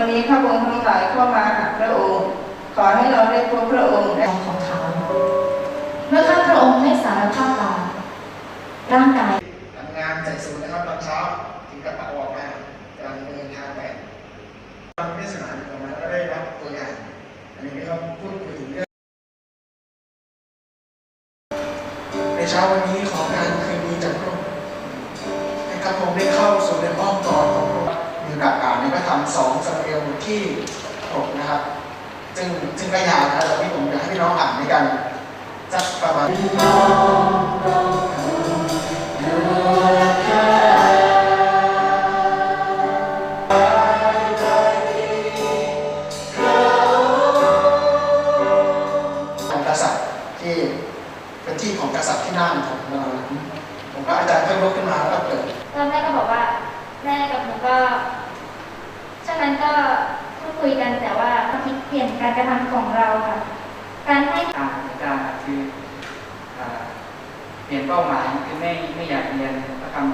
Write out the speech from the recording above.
วันนี้ข้าพงทั้งหลายเข้ามาหาพระองค์ ขอให้เราได้พบพระองค์และของเขา เมื่อข้าพระองค์ไม่สารภาพบาปร่างกายทำงานใส่สูทนะครับตอนเช้าถึงกระเป๋าออกมากำลังเดินทางไปตอนเทศนาออกมาก็ได้รับตัวอย่างอันนี้ก็พูดคุยถึงเรื่องในเช้าวันนี้ของการคืนดีจากพระองค์ให้ข้าพงได้เข้าสู่ในอ้อมกอดของพระองค์ มีโอกาสอ่านในพระธรรมสองซามูเอลที่หกนะครับซึ่งซึ่งก็ยาวนะแต่ที่ผมอยากให้พี่น้องอ่านด้วยกันสักประมาณก็อาจารย์ก็ยกขึ้นมาแล้วก็เปิดแล้วแม่ก็บอกว่าแม่กับหนูก็ คุยกันแต่ว่าคิดเปลี่ยนการกระทำของเราค่ะ การให้การการคือเปลี่ยนเป้าหมายคือไม่ไม่อยากเรียนประคำ